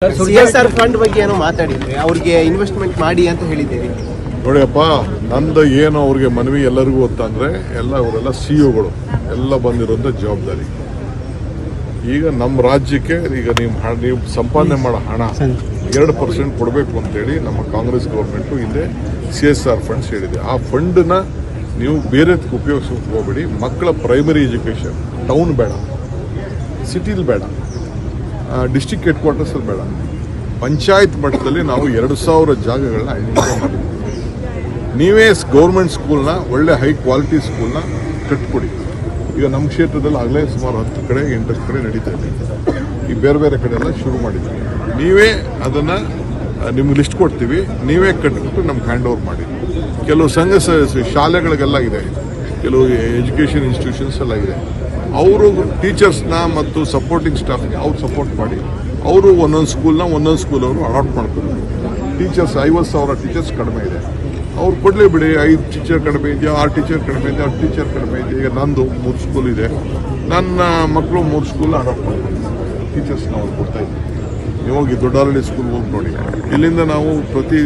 C S R fund ಬಗ್ಗೆ ಏನೋ ಮಾತಾಡಿದ್ರಿ ಅವ್ರಿಗೆ ಇನ್ವೆಸ್ಟ್ಮೆಂಟ್ ಮಾಡಿ ಅಂತ ಹೇಳಿದ್ದೀರಿ. ನೋಡಿಯಪ್ಪ ನಂದು ಏನು ಅವ್ರಿಗೆ ಮನವಿ ಎಲ್ಲರಿಗೂ ಗೊತ್ತಂದ್ರೆ ಎಲ್ಲ ಅವರೆಲ್ಲ ಸಿ ಗಳು ಎಲ್ಲ ಬಂದಿರೋಂಥ ಜವಾಬ್ದಾರಿ. ಈಗ ನಮ್ಮ ರಾಜ್ಯಕ್ಕೆ ಈಗ ನೀವು ನೀವು ಸಂಪಾದನೆ ಮಾಡೋ ಹಣ ಎರಡು ಪರ್ಸೆಂಟ್ ಕೊಡಬೇಕು ಅಂತೇಳಿ ನಮ್ಮ ಕಾಂಗ್ರೆಸ್ ಗೌರ್ಮೆಂಟು ಹಿಂದೆ ಸಿ ಎಸ್ ಆರ್ ಫಂಡ್ಸ್ ಹೇಳಿದೆ. ಆ ಫಂಡನ್ನ ನೀವು ಬೇರೆದಕ್ಕೆ ಉಪಯೋಗಿಸೋಕೆ ಹೋಗಬೇಡಿ ಮಕ್ಕಳ ಪ್ರೈಮರಿ ಎಜುಕೇಷನ್ ಟೌನ್ ಬೇಡ ಸಿಟಿಲಿ ಬೇಡ. ಡಿಸ್ಟಿಕ್ ಹೆಡ್ ಕ್ವಾರ್ಟರ್ಸಲ್ಲಿ ಬೇಡ. ಪಂಚಾಯತ್ ಮಟ್ಟದಲ್ಲಿ ನಾವು ಎರಡು ಸಾವಿರ ಜಾಗಗಳನ್ನ ಐಡೆಂಟಿಫೈ ಮಾಡಿದ್ದೀವಿ. ನೀವೇ ಗೌರ್ಮೆಂಟ್ ಸ್ಕೂಲ್ನ ಒಳ್ಳೆ ಹೈ ಕ್ವಾಲಿಟಿ ಸ್ಕೂಲ್ನ ಕಟ್ಕೊಡಿ. ಈಗ ನಮ್ಮ ಕ್ಷೇತ್ರದಲ್ಲಿ ಆಗಲೇ ಸುಮಾರು ಹತ್ತು ಕಡೆ ಎಂಟತ್ತು ಕಡೆ ನಡೀತಾ ಇದೆ. ಈ ಬೇರೆ ಬೇರೆ ಕಡೆ ಎಲ್ಲ ಶುರು ಮಾಡಿದ್ದೀವಿ. ನೀವೇ ಅದನ್ನು ನಿಮ್ಗೆ ಲಿಸ್ಟ್ ಕೊಡ್ತೀವಿ. ನೀವೇ ಕಟ್ಬಿಟ್ಟು ನಮ್ಗೆ ಹ್ಯಾಂಡ್ ಓವರ್ ಮಾಡಿ. ಕೆಲವು ಸಂಘ ಶಾಲೆಗಳಿಗೆಲ್ಲ ಇದೆ. ಕೆಲವು ಎಜುಕೇಷನ್ ಇನ್ಸ್ಟಿಟ್ಯೂಷನ್ಸ್ ಎಲ್ಲ ಇದೆ. ಅವರು ಟೀಚರ್ಸ್ನ ಮತ್ತು ಸಪೋರ್ಟಿಂಗ್ ಸ್ಟಾಫ್ಗೆ ಅವ್ರು ಸಪೋರ್ಟ್ ಮಾಡಿ, ಅವರು ಒಂದೊಂದು ಸ್ಕೂಲ್ನ ಒಂದೊಂದು ಸ್ಕೂಲ್ ಅವರು ಅಲಾಟ್ ಮಾಡ್ಕೊತಾರೆ ಟೀಚರ್ಸ್ ಐವತ್ತು ಸಾವಿರ ಟೀಚರ್ಸ್ ಕಡಿಮೆ ಇದೆ. ಅವ್ರು ಕೊಡಲೇ ಬಿಡಿ, ಐದು ಟೀಚರ್ ಕಡಿಮೆ ಇದೆಯಾ, ಆರು ಟೀಚರ್ ಕಡಿಮೆ ಇದೆ ಆರು ಟೀಚರ್ ಕಡಿಮೆ ಇದೆ ಈಗ ನಂದು ಮೂರು ಸ್ಕೂಲ್ ಇದೆ. ನನ್ನ ಮಕ್ಕಳು ಮೂರು ಸ್ಕೂಲ್ ಅಡಾಪ್ಟ್ ಮಾಡ್ಕೊಂಡು ಟೀಚರ್ಸ್ನ ಅವ್ರು ಕೊಡ್ತಾ ಇದ್ದೀವಿ ನೀವು ಹೋಗಿ ದೊಡ್ಡಾರಳ್ಳಿ ಸ್ಕೂಲ್ ಹೋಗಿ ನೋಡಿ, ಇಲ್ಲಿಂದ ನಾವು ಪ್ರತಿ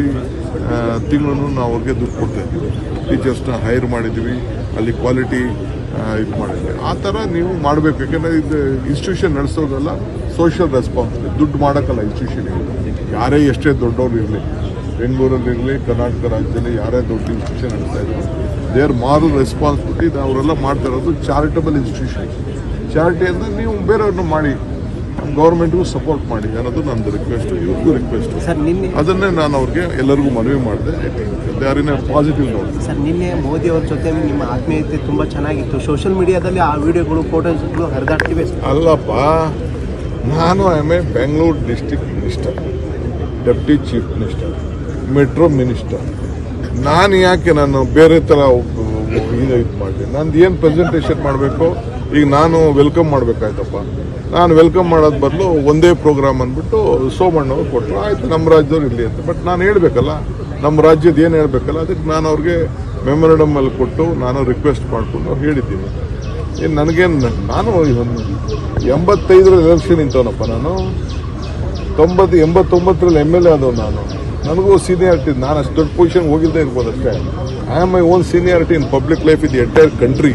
ತಿಂಗಳು ನಾವು ಅವ್ರಿಗೆ ದುಡ್ಡು ಕೊಡ್ತಾ ಇದ್ದೀವಿ. ಟೀಚರ್ಸ್ನ ಹೈರ್ ಮಾಡಿದ್ದೀವಿ. ಅಲ್ಲಿ ಕ್ವಾಲಿಟಿ ಇದು ಮಾಡಿದ್ರೆ ಆ ಥರ ನೀವು ಮಾಡಬೇಕು. ಯಾಕೆಂದರೆ ಇದು ಇನ್ಸ್ಟಿಟ್ಯೂಷನ್ ನಡೆಸೋದಲ್ಲ ಸೋಷಿಯಲ್ ರೆಸ್ಪಾನ್ಸಿಬಿಲಿಟಿ ದುಡ್ಡು ಮಾಡೋಕ್ಕಲ್ಲ ಇನ್ಸ್ಟಿಟ್ಯೂಷನ್ ಯಾರೇ ಎಷ್ಟೇ ದೊಡ್ಡವ್ರು ಇರಲಿ ಬೆಂಗಳೂರಲ್ಲಿರಲಿ ಕರ್ನಾಟಕ ರಾಜ್ಯದಲ್ಲಿ ಯಾರೇ ದೊಡ್ಡ ಇನ್ಸ್ಟಿಟ್ಯೂಷನ್ ನಡೆಸ್ತಾ ಇದ್ದಾರೆ ದೇರ್ ಮಾರಲ್ ರೆಸ್ಪಾನ್ಸಿಬಿಲಿಟಿ ಅವರೆಲ್ಲ ಮಾಡ್ತಾ ಇರೋದು ಚಾರಿಟಬಲ್ ಇನ್ಸ್ಟಿಟ್ಯೂಷನ್ ಚಾರಿಟಿ ಅಂದರೆ ನೀವು ಬೇರೆಯವ್ರನ್ನ ಮಾಡಿ ಗೌರ್ಮೆಂಟ್ಗೂ ಸಪೋರ್ಟ್ ಮಾಡಿ ಅನ್ನೋದು ನಂದು ರಿಕ್ವೆಸ್ಟ್ ಇವ್ರಿಗೂ ರಿಕ್ವೆಸ್ಟ್ ಅದನ್ನೇ ನಾನು ಅವ್ರಿಗೆ ಎಲ್ಲರಿಗೂ ಮನವಿ ಮಾಡಿದೆ. They are in positive note sir ನಿನ್ನೆ ಮೋದಿ ಅವ್ರ ಜೊತೆ ನಿಮ್ಮ ಆತ್ಮೀಯತೆ ತುಂಬಾ ಚೆನ್ನಾಗಿತ್ತು. ಸೋಷಿಯಲ್ ಮೀಡಿಯಾದಲ್ಲಿ ಆ ವಿಡಿಯೋಗಳು ಫೋಟೋಸ್ಗಳು ಹರಿದಾಡ್ತಿವೆ ಅಲ್ಲಪ್ಪ ನಾನು M A Bengaluru district minister deputy chief minister metro minister ನಾನು ಯಾಕೆ ನಾನು ಬೇರೆ ಥರ ಇದು ಇದು ಮಾಡಲಿ ನಂದು ಏನು ಪ್ರೆಸೆಂಟೇಷನ್ ಮಾಡಬೇಕು? ಈಗ ನಾನು ವೆಲ್ಕಮ್ ಮಾಡಬೇಕಾಯ್ತಪ್ಪ. ನಾನು ವೆಲ್ಕಮ್ ಮಾಡೋದು ಬದಲು ಒಂದೇ ಪ್ರೋಗ್ರಾಮ್ ಅಂದ್ಬಿಟ್ಟು ಸೋಮಣ್ಣವ್ರು ಕೊಟ್ಟರು ಆಯ್ತು ನಮ್ಮ ರಾಜ್ಯದವ್ರು ಇಲ್ಲಿ ಅಂತ. ಬಟ್ ನಾನು ಹೇಳಬೇಕಲ್ಲ ನಮ್ಮ ರಾಜ್ಯದ ಏನು ಹೇಳಬೇಕಲ್ಲ, ಅದಕ್ಕೆ ನಾನು ಅವ್ರಿಗೆ ಮೆಮೊರಂಡಮ್ ಅಲ್ಲಿ ಕೊಟ್ಟು ನಾನು ರಿಕ್ವೆಸ್ಟ್ ಮಾಡಿಕೊಂಡು ಹೇಳಿದ್ದೀನಿ. ಏನು ನನಗೇನು, ನಾನು ಎಂಬತ್ತೈದರ ಎಲೆಕ್ಷನ್ ನಿಂತವನಪ್ಪ ನಾನು. ತೊಂಬತ್ತು, ಎಂಬತ್ತೊಂಬತ್ತರಲ್ಲಿ ಎಂ ಎಲ್ ಎ ಆದವ್ ನಾನು. ನನಗೂ ಸೀನಿಯಾರಿಟಿ ನಾನು ಅಷ್ಟು ದೊಡ್ಡ ಪೊಸಿಷನ್ ಹೋಗಿದ್ದೇ ಇರ್ಬೋದು ಅಷ್ಟೇ. I am my own seniority in public life in entire country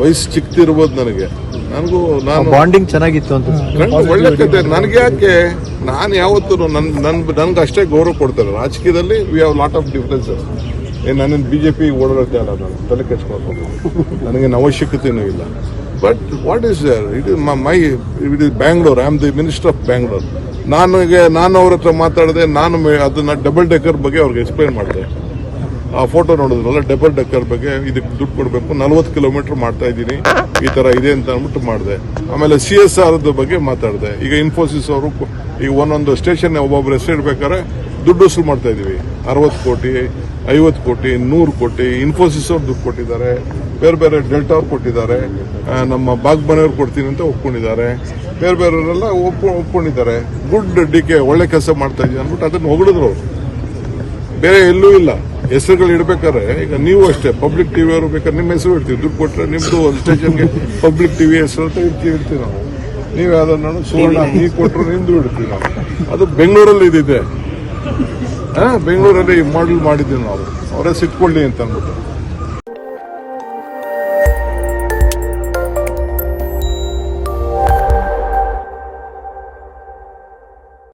ವಯಸ್ಸು ಚಿಕ್ಕದಿರ್ಬೋದು ನನಗೆ. ನನಗೂ ನಾನು ಬಾಂಡಿಂಗ್ ಚೆನ್ನಾಗಿತ್ತು ಅಂತ. ಒಳ್ಳೆ ಕತೆ. ನನಗೆ ಯಾಕೆ ನಾನು ಯಾವತ್ತೂ ನನ್ನ ನನ್ ನನ್ಗೆ ಅಷ್ಟೇ ಗೌರವ ಕೊಡ್ತಾರೆ. ರಾಜಕೀಯದಲ್ಲಿ we have lot of differences ಏ ನನ್ನ ಬಿ ಜೆ ಪಿ ಓಡಾಡುತ್ತೆ ಅಲ್ಲ ನಾನು. ತಲೆ ಕೆಚ್ಕೊಳ್ಬೋದು ನನಗೇನು ಅವಶ್ಯಕತೆಯೂ ಇಲ್ಲ. But what is there it is my it is Bangalore I am the minister of Bangalore ನನಗೆ ನಾನು ಅವ್ರ ಹತ್ರ ಮಾತಾಡಿದೆ ನಾನು ಮೇ- ಅದನ್ನ ಡಬಲ್ ಡೆಕ್ಕರ್ ಬಗ್ಗೆ ಅವ್ರಿಗೆ ಎಕ್ಸ್ಪ್ಲೈನ್ ಮಾಡಿದೆ. ಆ ಫೋಟೋ ನೋಡಿದ್ರಲ್ಲ ಡಬಲ್ ಡೆಕ್ಕರ್ ಬಗ್ಗೆ ಇದಕ್ಕೆ ದುಡ್ಡು ಕೊಡಬೇಕು ನಲ್ವತ್ತು ಕಿಲೋಮೀಟರ್ ಮಾಡ್ತಾ ಇದ್ದೀನಿ. ಈ ತರ ಇದೆ ಅಂತ ಅಂದ್ಬಿಟ್ಟು ಮಾಡಿದೆ. ಆಮೇಲೆ ಸಿ ಎಸ್ ಆರ್ ಬಗ್ಗೆ ಮಾತಾಡಿದೆ. ಈಗ ಇನ್ಫೋಸಿಸ್ ಅವರು ಈಗ ಒಂದೊಂದು ಸ್ಟೇಷನ್ ಒಬ್ಬೊಬ್ಬರು ಹೆಸರು ಇಡ್ಬೇಕಾದ್ರೆ ದುಡ್ಡು ವಸೂಲು ಮಾಡ್ತಾ ಇದೀವಿ. ಅರವತ್ತು ಕೋಟಿ, ಐವತ್ತು ಕೋಟಿ, ನೂರು ಕೋಟಿ ಇನ್ಫೋಸಿಸ್ ಅವ್ರು ದುಡ್ಡು ಕೊಟ್ಟಿದ್ದಾರೆ. ಬೇರೆ ಬೇರೆ ಡೆಲ್ಟಾ ಅವ್ರು ಕೊಟ್ಟಿದ್ದಾರೆ. ನಮ್ಮ ಬಾಗ್ ಮನೆಯವ್ರು ಕೊಡ್ತೀನಿ ಅಂತ ಒಪ್ಕೊಂಡಿದ್ದಾರೆ. ಬೇರೆ ಬೇರೆಯವರೆಲ್ಲ ಒಪ್ಪ ಒಪ್ಕೊಂಡಿದ್ದಾರೆ. ಗುಡ್ ಡಿ ಕೆ ಒಳ್ಳೆ ಕೆಲಸ ಮಾಡ್ತಾ ಇದೀವಿ ಅಂದ್ಬಿಟ್ಟು ಅದನ್ನು ಹೊಗಳಿದ್ರು ಬೇರೆ ಎಲ್ಲೂ ಇಲ್ಲ. ಹೆಸರುಗಳು ಇಡ್ಬೇಕಾದ್ರೆ, ಈಗ ನೀವು ಅಷ್ಟೇ ಪಬ್ಲಿಕ್ ಟಿವಿ ಅವರು ಬೇಕಾದ್ರೆ ನಿಮ್ಮ ಹೆಸರು ಇಡ್ತೀವಿ. ದುಡ್ಡು ಕೊಟ್ಟರೆ ನಿಮ್ಮದು ಒಂದು ಸ್ಟೇಷನ್ಗೆ ಪಬ್ಲಿಕ್ ಟಿವಿ ಹೆಸರು ಅಂತ ಇಡ್ತೀವಿ ಇಡ್ತೀವಿ ನಾವು. ನೀವು ಯಾವ್ದನ್ನ ಸುವರ್ಣ ನೀವು ಕೊಟ್ಟರು ನಿಮ್ದು ಇಡ್ತೀವಿ ನಾವು. ಅದು ಬೆಂಗಳೂರಲ್ಲಿ ಇದಿದೆ. ಬೆಂಗಳೂರಲ್ಲಿ ಮಾಡೆಲ್ ಮಾಡಿದ್ದೀವಿ ನಾವು. ಅವರೇ ಸಿಟ್ಕೊಳ್ಳಿ ಅಂತ ಅಂದ್ಬಿಟ್ಟು.